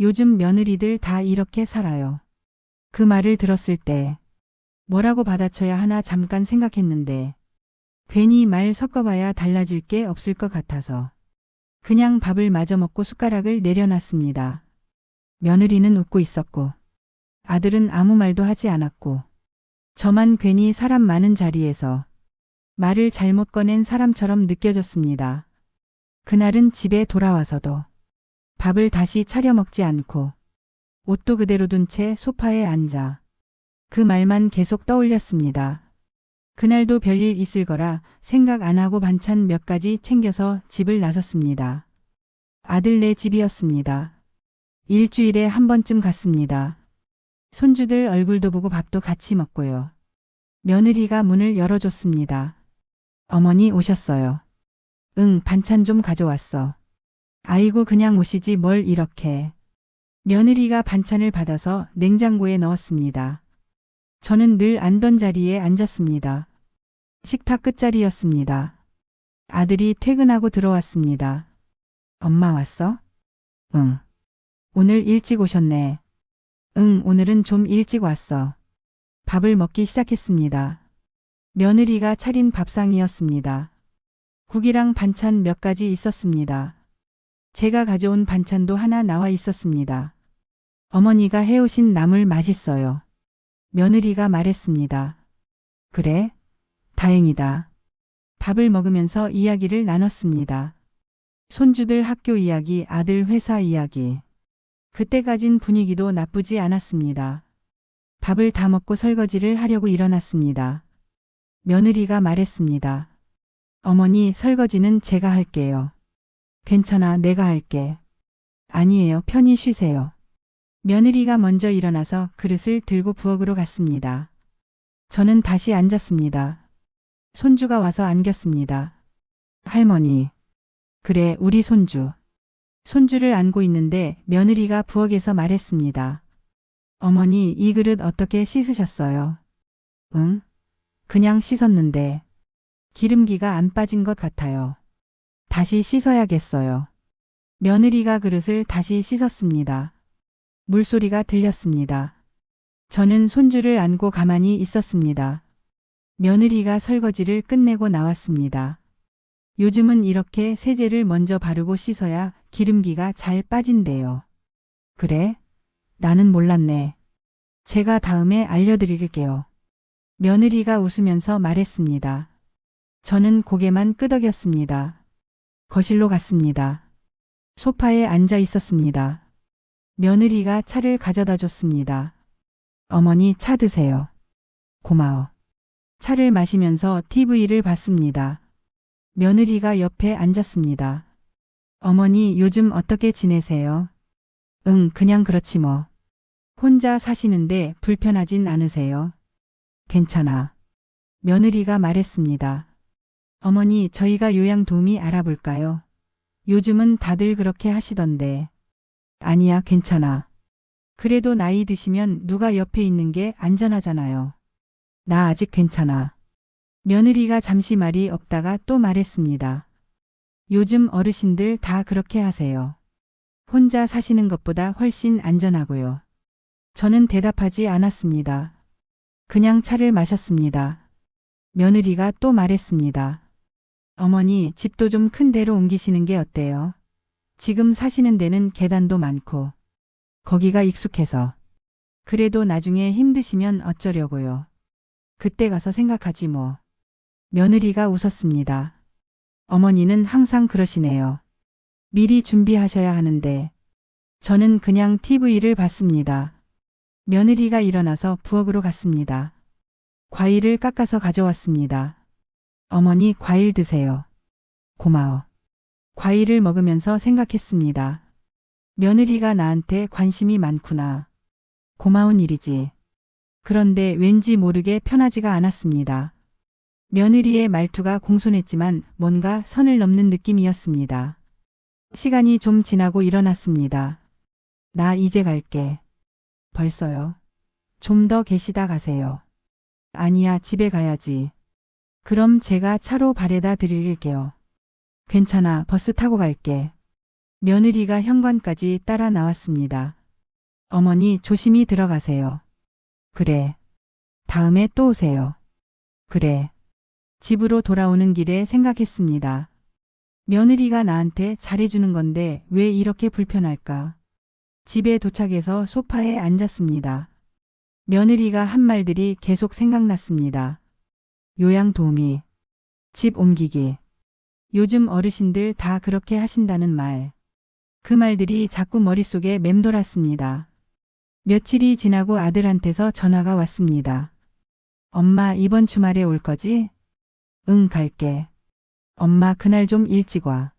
요즘 며느리들 다 이렇게 살아요. 그 말을 들었을 때 뭐라고 받아쳐야 하나 잠깐 생각했는데 괜히 말 섞어봐야 달라질 게 없을 것 같아서 그냥 밥을 마저 먹고 숟가락을 내려놨습니다. 며느리는 웃고 있었고 아들은 아무 말도 하지 않았고 저만 괜히 사람 많은 자리에서 말을 잘못 꺼낸 사람처럼 느껴졌습니다. 그날은 집에 돌아와서도 밥을 다시 차려 먹지 않고 옷도 그대로 둔 채 소파에 앉아 그 말만 계속 떠올렸습니다. 그날도 별일 있을 거라 생각 안 하고 반찬 몇 가지 챙겨서 집을 나섰습니다. 아들네 집이었습니다. 일주일에 한 번쯤 갔습니다. 손주들 얼굴도 보고 밥도 같이 먹고요. 며느리가 문을 열어줬습니다. 어머니 오셨어요. 응, 반찬 좀 가져왔어. 아이고, 그냥 오시지 뭘 이렇게. 며느리가 반찬을 받아서 냉장고에 넣었습니다. 저는 늘 앉던 자리에 앉았습니다. 식탁 끝자리였습니다. 아들이 퇴근하고 들어왔습니다. 엄마 왔어? 응. 오늘 일찍 오셨네. 응, 오늘은 좀 일찍 왔어. 밥을 먹기 시작했습니다. 며느리가 차린 밥상이었습니다. 국이랑 반찬 몇 가지 있었습니다. 제가 가져온 반찬도 하나 나와 있었습니다. 어머니가 해오신 나물 맛있어요. 며느리가 말했습니다. 그래? 다행이다. 밥을 먹으면서 이야기를 나눴습니다. 손주들 학교 이야기, 아들 회사 이야기. 그때 가진 분위기도 나쁘지 않았습니다. 밥을 다 먹고 설거지를 하려고 일어났습니다. 며느리가 말했습니다. 어머니, 설거지는 제가 할게요. 괜찮아, 내가 할게. 아니에요, 편히 쉬세요. 며느리가 먼저 일어나서 그릇을 들고 부엌으로 갔습니다. 저는 다시 앉았습니다. 손주가 와서 안겼습니다. 할머니. 그래, 우리 손주. 손주를 안고 있는데 며느리가 부엌에서 말했습니다. 어머니, 이 그릇 어떻게 씻으셨어요? 응? 그냥 씻었는데 기름기가 안 빠진 것 같아요. 다시 씻어야겠어요. 며느리가 그릇을 다시 씻었습니다. 물소리가 들렸습니다. 저는 손주를 안고 가만히 있었습니다. 며느리가 설거지를 끝내고 나왔습니다. 요즘은 이렇게 세제를 먼저 바르고 씻어야 기름기가 잘 빠진대요. 그래? 나는 몰랐네. 제가 다음에 알려드릴게요. 며느리가 웃으면서 말했습니다. 저는 고개만 끄덕였습니다. 거실로 갔습니다. 소파에 앉아 있었습니다. 며느리가 차를 가져다 줬습니다. 어머니 차 드세요. 고마워. 차를 마시면서 TV를 봤습니다. 며느리가 옆에 앉았습니다. 어머니 요즘 어떻게 지내세요? 응, 그냥 그렇지 뭐. 혼자 사시는데 불편하진 않으세요? 괜찮아. 며느리가 말했습니다. 어머니, 저희가 요양 도우미 알아볼까요? 요즘은 다들 그렇게 하시던데. 아니야, 괜찮아. 그래도 나이 드시면 누가 옆에 있는 게 안전하잖아요. 나 아직 괜찮아. 며느리가 잠시 말이 없다가 또 말했습니다. 요즘 어르신들 다 그렇게 하세요. 혼자 사시는 것보다 훨씬 안전하고요. 저는 대답하지 않았습니다. 그냥 차를 마셨습니다. 며느리가 또 말했습니다. 어머니, 집도 좀 큰 데로 옮기시는 게 어때요? 지금 사시는 데는 계단도 많고, 거기가 익숙해서. 그래도 나중에 힘드시면 어쩌려고요. 그때 가서 생각하지 뭐. 며느리가 웃었습니다. 어머니는 항상 그러시네요. 미리 준비하셔야 하는데. 저는 그냥 TV를 봤습니다. 며느리가 일어나서 부엌으로 갔습니다. 과일을 깎아서 가져왔습니다. 어머니 과일 드세요. 고마워. 과일을 먹으면서 생각했습니다. 며느리가 나한테 관심이 많구나. 고마운 일이지. 그런데 왠지 모르게 편하지가 않았습니다. 며느리의 말투가 공손했지만 뭔가 선을 넘는 느낌이었습니다. 시간이 좀 지나고 일어났습니다. 나 이제 갈게. 벌써요. 좀 더 계시다 가세요. 아니야, 집에 가야지. 그럼 제가 차로 바래다 드릴게요. 괜찮아, 버스 타고 갈게. 며느리가 현관까지 따라 나왔습니다. 어머니 조심히 들어가세요. 그래. 다음에 또 오세요. 그래. 집으로 돌아오는 길에 생각했습니다. 며느리가 나한테 잘해주는 건데 왜 이렇게 불편할까? 집에 도착해서 소파에 앉았습니다. 며느리가 한 말들이 계속 생각났습니다. 요양 도우미, 집 옮기기. 요즘 어르신들 다 그렇게 하신다는 말. 그 말들이 자꾸 머릿속에 맴돌았습니다. 며칠이 지나고 아들한테서 전화가 왔습니다. 엄마 이번 주말에 올 거지? 응, 갈게. 엄마 그날 좀 일찍 와.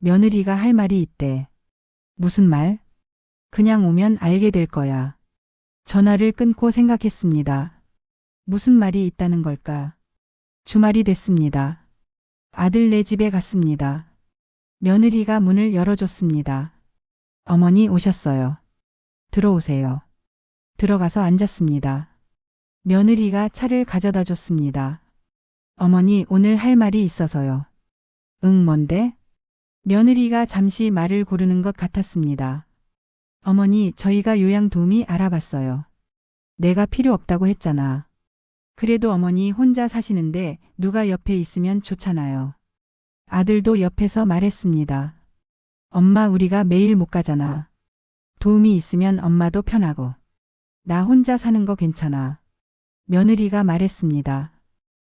며느리가 할 말이 있대. 무슨 말? 그냥 오면 알게 될 거야. 전화를 끊고 생각했습니다. 무슨 말이 있다는 걸까? 주말이 됐습니다. 아들네 집에 갔습니다. 며느리가 문을 열어줬습니다. 어머니 오셨어요. 들어오세요. 들어가서 앉았습니다. 며느리가 차를 가져다 줬습니다. 어머니 오늘 할 말이 있어서요. 응, 뭔데? 며느리가 잠시 말을 고르는 것 같았습니다. 어머니, 저희가 요양 도우미 알아봤어요. 내가 필요 없다고 했잖아. 그래도 어머니 혼자 사시는데 누가 옆에 있으면 좋잖아요. 아들도 옆에서 말했습니다. 엄마, 우리가 매일 못 가잖아. 도움이 있으면 엄마도 편하고. 나 혼자 사는 거 괜찮아. 며느리가 말했습니다.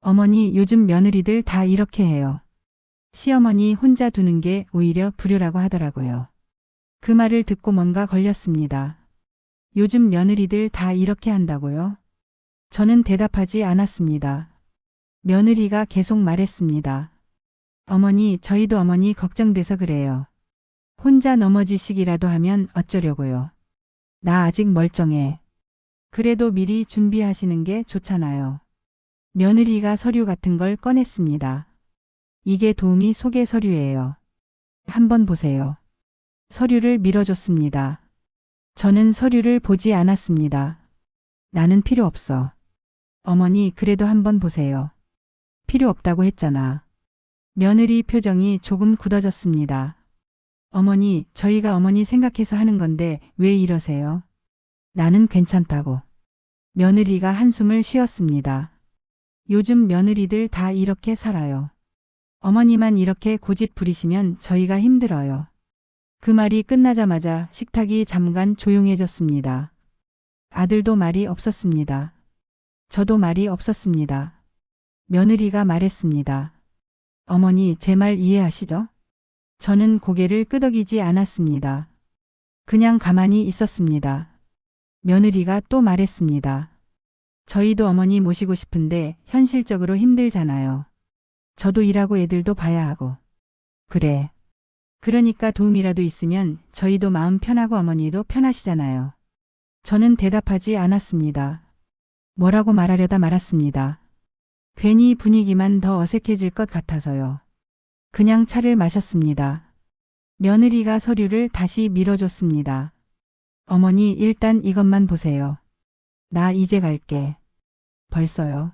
어머니, 요즘 며느리들 다 이렇게 해요. 시어머니 혼자 두는 게 오히려 불효라고 하더라고요. 그 말을 듣고 뭔가 걸렸습니다. 요즘 며느리들 다 이렇게 한다고요? 저는 대답하지 않았습니다. 며느리가 계속 말했습니다. 어머니, 저희도 어머니 걱정돼서 그래요. 혼자 넘어지시기라도 하면 어쩌려고요. 나 아직 멀쩡해. 그래도 미리 준비하시는 게 좋잖아요. 며느리가 서류 같은 걸 꺼냈습니다. 이게 도우미 소개 서류예요. 한번 보세요. 서류를 밀어줬습니다. 저는 서류를 보지 않았습니다. 나는 필요 없어. 어머니, 그래도 한번 보세요. 필요 없다고 했잖아. 며느리 표정이 조금 굳어졌습니다. 어머니, 저희가 어머니 생각해서 하는 건데 왜 이러세요? 나는 괜찮다고. 며느리가 한숨을 쉬었습니다. 요즘 며느리들 다 이렇게 살아요. 어머니만 이렇게 고집 부리시면 저희가 힘들어요. 그 말이 끝나자마자 식탁이 잠깐 조용해졌습니다. 아들도 말이 없었습니다. 저도 말이 없었습니다. 며느리가 말했습니다. 어머니, 제 말 이해하시죠? 저는 고개를 끄덕이지 않았습니다. 그냥 가만히 있었습니다. 며느리가 또 말했습니다. 저희도 어머니 모시고 싶은데 현실적으로 힘들잖아요. 저도 일하고 애들도 봐야 하고. 그래. 그러니까 도움이라도 있으면 저희도 마음 편하고 어머니도 편하시잖아요. 저는 대답하지 않았습니다. 뭐라고 말하려다 말았습니다. 괜히 분위기만 더 어색해질 것 같아서요. 그냥 차를 마셨습니다. 며느리가 서류를 다시 밀어줬습니다. 어머니 일단 이것만 보세요. 나 이제 갈게. 벌써요.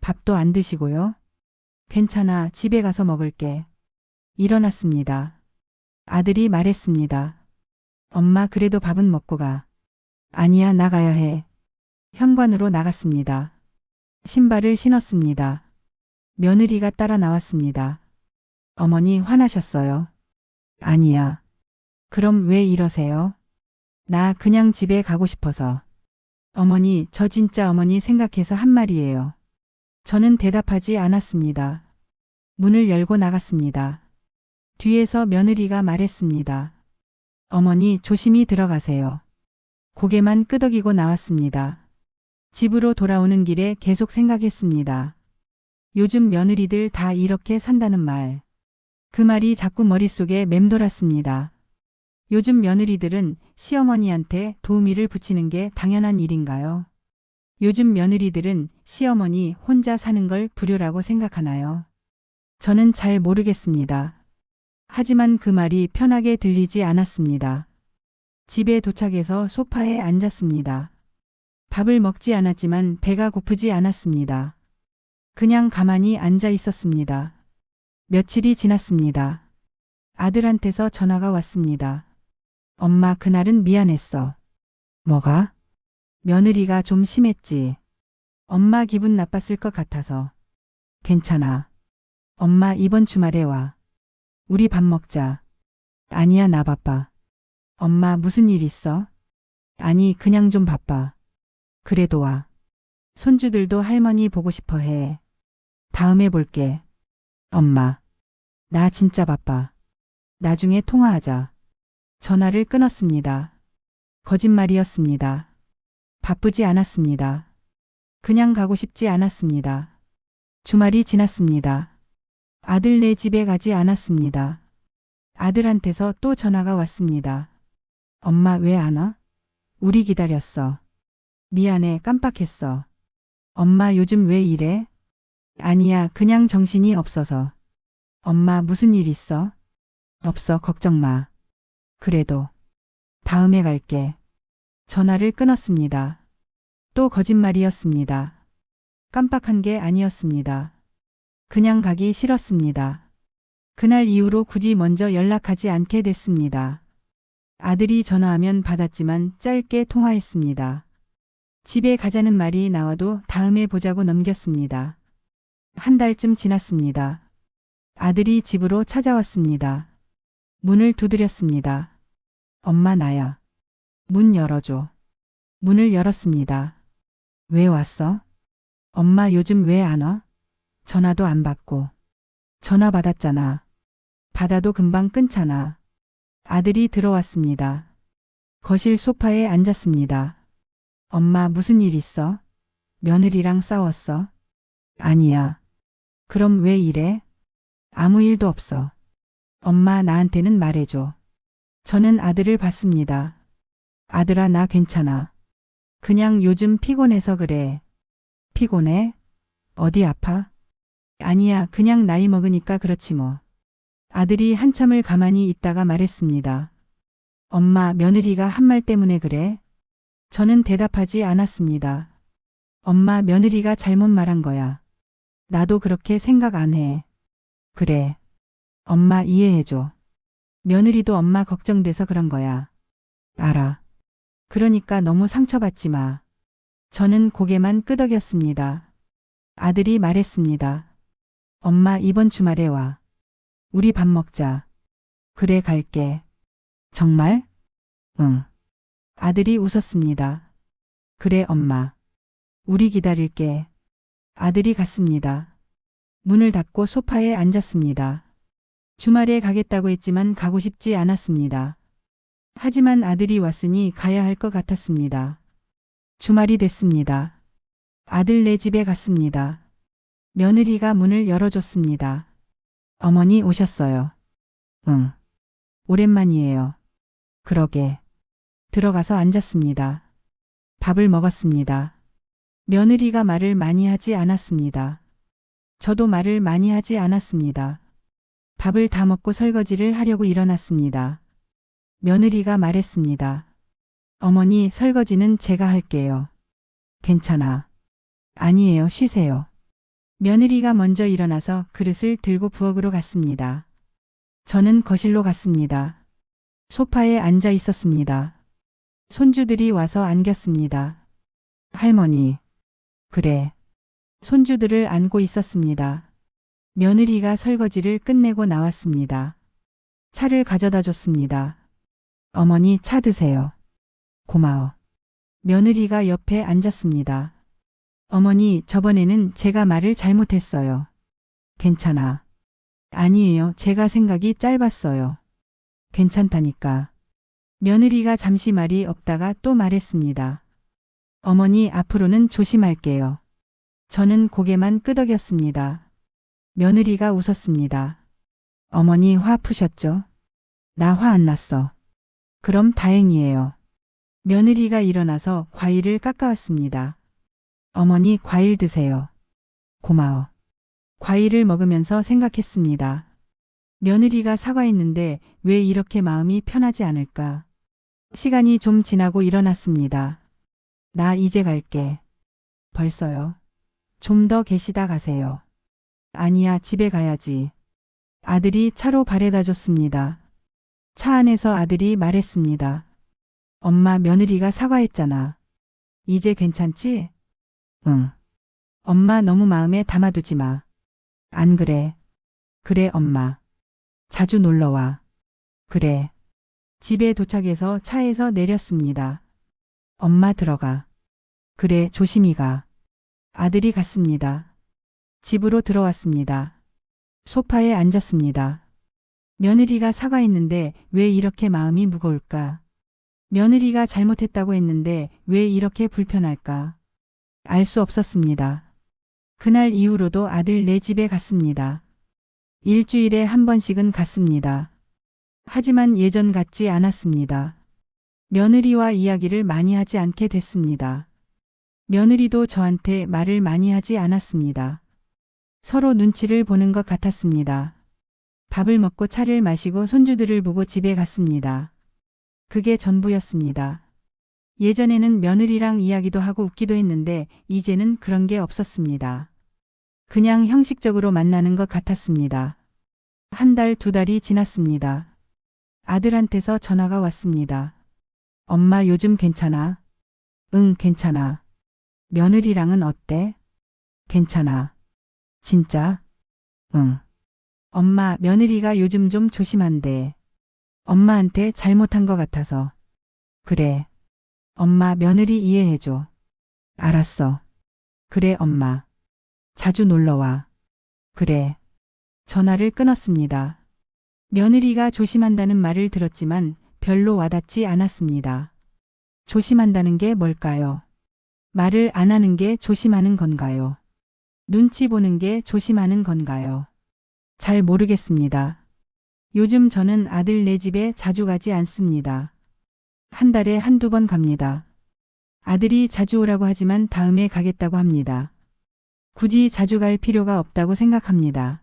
밥도 안 드시고요. 괜찮아, 집에 가서 먹을게. 일어났습니다. 아들이 말했습니다. 엄마 그래도 밥은 먹고 가. 아니야, 나가야 해. 현관으로 나갔습니다. 신발을 신었습니다. 며느리가 따라 나왔습니다. 어머니 화나셨어요? 아니야. 그럼 왜 이러세요? 나 그냥 집에 가고 싶어서. 어머니, 저 진짜 어머니 생각해서 한 말이에요. 저는 대답하지 않았습니다. 문을 열고 나갔습니다. 뒤에서 며느리가 말했습니다. 어머니, 조심히 들어가세요. 고개만 끄덕이고 나왔습니다. 집으로 돌아오는 길에 계속 생각했습니다. 요즘 며느리들 다 이렇게 산다는 말. 그 말이 자꾸 머릿속에 맴돌았습니다. 요즘 며느리들은 시어머니한테 도우미를 붙이는 게 당연한 일인가요? 요즘 며느리들은 시어머니 혼자 사는 걸 불효라고 생각하나요? 저는 잘 모르겠습니다. 하지만 그 말이 편하게 들리지 않았습니다. 집에 도착해서 소파에 앉았습니다. 밥을 먹지 않았지만 배가 고프지 않았습니다. 그냥 가만히 앉아 있었습니다. 며칠이 지났습니다. 아들한테서 전화가 왔습니다. 엄마 그날은 미안했어. 뭐가? 며느리가 좀 심했지. 엄마 기분 나빴을 것 같아서. 괜찮아. 엄마 이번 주말에 와. 우리 밥 먹자. 아니야 나 바빠. 엄마 무슨 일 있어? 아니 그냥 좀 바빠. 그래도 와. 손주들도 할머니 보고 싶어 해. 다음에 볼게. 엄마. 나 진짜 바빠. 나중에 통화하자. 전화를 끊었습니다. 거짓말이었습니다. 바쁘지 않았습니다. 그냥 가고 싶지 않았습니다. 주말이 지났습니다. 아들네 집에 가지 않았습니다. 아들한테서 또 전화가 왔습니다. 엄마 왜 안 와? 우리 기다렸어. 미안해 깜빡했어. 엄마 요즘 왜 이래? 아니야 그냥 정신이 없어서. 엄마 무슨 일 있어? 없어 걱정 마. 그래도 다음에 갈게. 전화를 끊었습니다. 또 거짓말이었습니다. 깜빡한 게 아니었습니다. 그냥 가기 싫었습니다. 그날 이후로 굳이 먼저 연락하지 않게 됐습니다. 아들이 전화하면 받았지만 짧게 통화했습니다. 집에 가자는 말이 나와도 다음에 보자고 넘겼습니다. 한 달쯤 지났습니다. 아들이 집으로 찾아왔습니다. 문을 두드렸습니다. 엄마 나야. 문 열어줘. 문을 열었습니다. 왜 왔어? 엄마 요즘 왜 안 와? 전화도 안 받고. 전화 받았잖아. 받아도 금방 끊잖아. 아들이 들어왔습니다. 거실 소파에 앉았습니다. 엄마 무슨 일 있어? 며느리랑 싸웠어? 아니야. 그럼 왜 이래? 아무 일도 없어. 엄마 나한테는 말해줘. 저는 아들을 봤습니다. 아들아 나 괜찮아. 그냥 요즘 피곤해서 그래. 피곤해? 어디 아파? 아니야 그냥 나이 먹으니까 그렇지 뭐. 아들이 한참을 가만히 있다가 말했습니다. 엄마 며느리가 한 말 때문에 그래? 저는 대답하지 않았습니다. 엄마 며느리가 잘못 말한 거야. 나도 그렇게 생각 안 해. 그래. 엄마 이해해줘. 며느리도 엄마 걱정돼서 그런 거야. 알아. 그러니까 너무 상처받지 마. 저는 고개만 끄덕였습니다. 아들이 말했습니다. 엄마 이번 주말에 와. 우리 밥 먹자. 그래 갈게. 정말? 응. 아들이 웃었습니다. 그래 엄마. 우리 기다릴게. 아들이 갔습니다. 문을 닫고 소파에 앉았습니다. 주말에 가겠다고 했지만 가고 싶지 않았습니다. 하지만 아들이 왔으니 가야 할 것 같았습니다. 주말이 됐습니다. 아들 네 집에 갔습니다. 며느리가 문을 열어줬습니다. 어머니 오셨어요. 응. 오랜만이에요. 그러게. 들어가서 앉았습니다. 밥을 먹었습니다. 며느리가 말을 많이 하지 않았습니다. 저도 말을 많이 하지 않았습니다. 밥을 다 먹고 설거지를 하려고 일어났습니다. 며느리가 말했습니다. 어머니 설거지는 제가 할게요. 괜찮아. 아니에요, 쉬세요. 며느리가 먼저 일어나서 그릇을 들고 부엌으로 갔습니다. 저는 거실로 갔습니다. 소파에 앉아 있었습니다. 손주들이 와서 안겼습니다. 할머니. 그래. 손주들을 안고 있었습니다. 며느리가 설거지를 끝내고 나왔습니다. 차를 가져다 줬습니다. 어머니 차 드세요. 고마워. 며느리가 옆에 앉았습니다. 어머니, 저번에는 제가 말을 잘못했어요. 괜찮아. 아니에요. 제가 생각이 짧았어요. 괜찮다니까. 며느리가 잠시 말이 없다가 또 말했습니다. 어머니, 앞으로는 조심할게요. 저는 고개만 끄덕였습니다. 며느리가 웃었습니다. 어머니 화 푸셨죠? 나 화 안 났어. 그럼 다행이에요. 며느리가 일어나서 과일을 깎아왔습니다. 어머니 과일 드세요. 고마워. 과일을 먹으면서 생각했습니다. 며느리가 사과했는데 왜 이렇게 마음이 편하지 않을까? 시간이 좀 지나고 일어났습니다. 나 이제 갈게. 벌써요. 좀 더 계시다 가세요. 아니야, 집에 가야지. 아들이 차로 바래다 줬습니다. 차 안에서 아들이 말했습니다. 엄마 며느리가 사과했잖아. 이제 괜찮지? 응. 엄마 너무 마음에 담아두지 마. 안 그래. 그래, 엄마. 자주 놀러 와. 그래. 집에 도착해서 차에서 내렸습니다. 엄마 들어가. 그래, 조심히 가. 아들이 갔습니다. 집으로 들어왔습니다. 소파에 앉았습니다. 며느리가 사과했는데 왜 이렇게 마음이 무거울까? 며느리가 잘못했다고 했는데 왜 이렇게 불편할까? 알 수 없었습니다. 그날 이후로도 아들 내 집에 갔습니다. 일주일에 한 번씩은 갔습니다. 하지만 예전 같지 않았습니다. 며느리와 이야기를 많이 하지 않게 됐습니다. 며느리도 저한테 말을 많이 하지 않았습니다. 서로 눈치를 보는 것 같았습니다. 밥을 먹고 차를 마시고 손주들을 보고 집에 갔습니다. 그게 전부였습니다. 예전에는 며느리랑 이야기도 하고 웃기도 했는데 이제는 그런 게 없었습니다. 그냥 형식적으로 만나는 것 같았습니다. 한 달, 두 달이 지났습니다. 아들한테서 전화가 왔습니다. 엄마 요즘 괜찮아? 응, 괜찮아. 며느리랑은 어때? 괜찮아. 진짜? 응. 엄마, 며느리가 요즘 좀 조심한대. 엄마한테 잘못한 것 같아서. 그래. 엄마, 며느리 이해해줘. 알았어. 그래, 엄마. 자주 놀러와. 그래. 전화를 끊었습니다. 며느리가 조심한다는 말을 들었지만 별로 와닿지 않았습니다. 조심한다는 게 뭘까요? 말을 안 하는 게 조심하는 건가요? 눈치 보는 게 조심하는 건가요? 잘 모르겠습니다. 요즘 저는 아들 내 집에 자주 가지 않습니다. 한 달에 한두 번 갑니다. 아들이 자주 오라고 하지만 다음에 가겠다고 합니다. 굳이 자주 갈 필요가 없다고 생각합니다.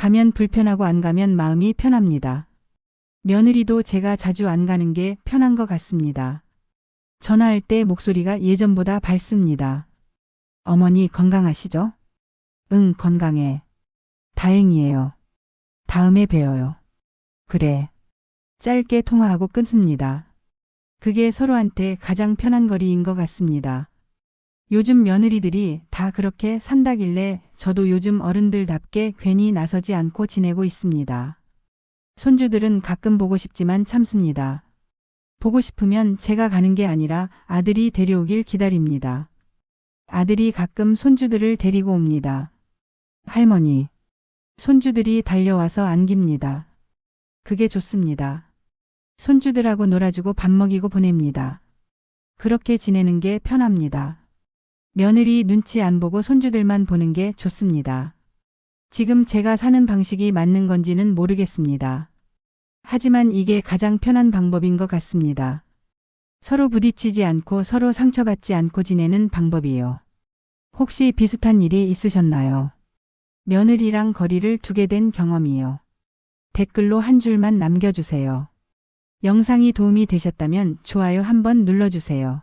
가면 불편하고 안 가면 마음이 편합니다. 며느리도 제가 자주 안 가는 게 편한 것 같습니다. 전화할 때 목소리가 예전보다 밝습니다. 어머니 건강하시죠? 응, 건강해. 다행이에요. 다음에 봬요. 그래. 짧게 통화하고 끊습니다. 그게 서로한테 가장 편한 거리인 것 같습니다. 요즘 며느리들이 다 그렇게 산다길래 저도 요즘 어른들답게 괜히 나서지 않고 지내고 있습니다. 손주들은 가끔 보고 싶지만 참습니다. 보고 싶으면 제가 가는 게 아니라 아들이 데려오길 기다립니다. 아들이 가끔 손주들을 데리고 옵니다. 할머니, 손주들이 달려와서 안깁니다. 그게 좋습니다. 손주들하고 놀아주고 밥 먹이고 보냅니다. 그렇게 지내는 게 편합니다. 며느리 눈치 안 보고 손주들만 보는 게 좋습니다. 지금 제가 사는 방식이 맞는 건지는 모르겠습니다. 하지만 이게 가장 편한 방법인 것 같습니다. 서로 부딪히지 않고 서로 상처받지 않고 지내는 방법이요. 혹시 비슷한 일이 있으셨나요? 며느리랑 거리를 두게 된 경험이요. 댓글로 한 줄만 남겨주세요. 영상이 도움이 되셨다면 좋아요 한번 눌러주세요.